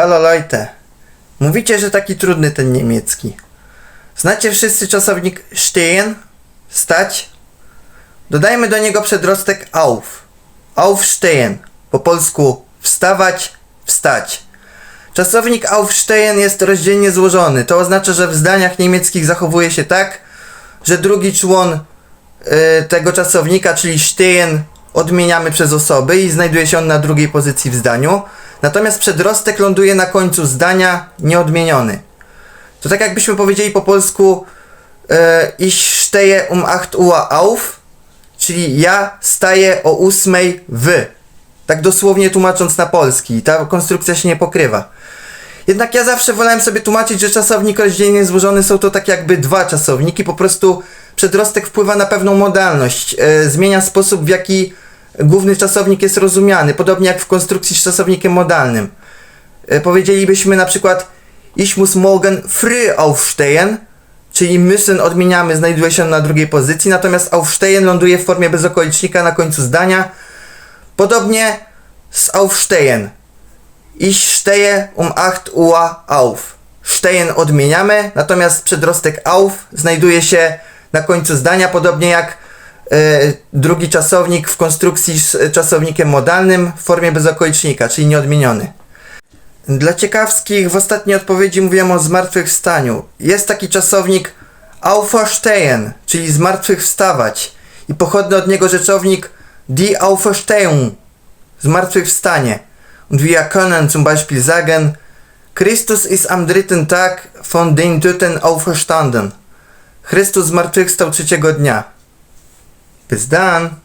Halo Leute. Mówicie, że taki trudny ten niemiecki. Znacie wszyscy czasownik stehen? Stać? Dodajmy do niego przedrostek auf. Aufstehen. Po polsku wstawać, wstać. Czasownik aufstehen jest rozdzielnie złożony. To oznacza, że w zdaniach niemieckich zachowuje się tak, że drugi człon y, tego czasownika, czyli stehen, odmieniamy przez osoby i znajduje się on na drugiej pozycji w zdaniu. Natomiast przedrostek ląduje na końcu zdania nieodmieniony. To tak jakbyśmy powiedzieli po polsku y, Ich stehe um 8 Uhr auf, czyli ja staję o 8 w. Tak dosłownie tłumacząc na polski. Ta konstrukcja się nie pokrywa. Jednak ja zawsze wolałem sobie tłumaczyć, że czasownik rozdzielnie złożony są to tak jakby dwa czasowniki, po prostu przedrostek wpływa na pewną modalność, e, zmienia sposób w jaki główny czasownik jest rozumiany, podobnie jak w konstrukcji z czasownikiem modalnym. E, powiedzielibyśmy na przykład Ich muss morgen früh aufstehen, czyli müssen odmieniamy, znajduje się na drugiej pozycji, natomiast aufstehen ląduje w formie bezokolicznika na końcu zdania. Podobnie z aufstehen. Ich stehe um 8 Uhr auf. Stehen odmieniamy, natomiast przedrostek auf znajduje się na końcu zdania, podobnie jak drugi czasownik w konstrukcji z czasownikiem modalnym w formie bezokolicznika, czyli nieodmieniony. Dla ciekawskich w ostatniej odpowiedzi mówiłem o zmartwychwstaniu. Jest taki czasownik auferstehen, czyli zmartwychwstawać i pochodny od niego rzeczownik die Auferstehung, zmartwychwstanie. Und wir können zum Beispiel sagen, Christus ist am dritten Tag von den Toten auferstanden. Chrystus zmartwychwstał trzeciego dnia. It's done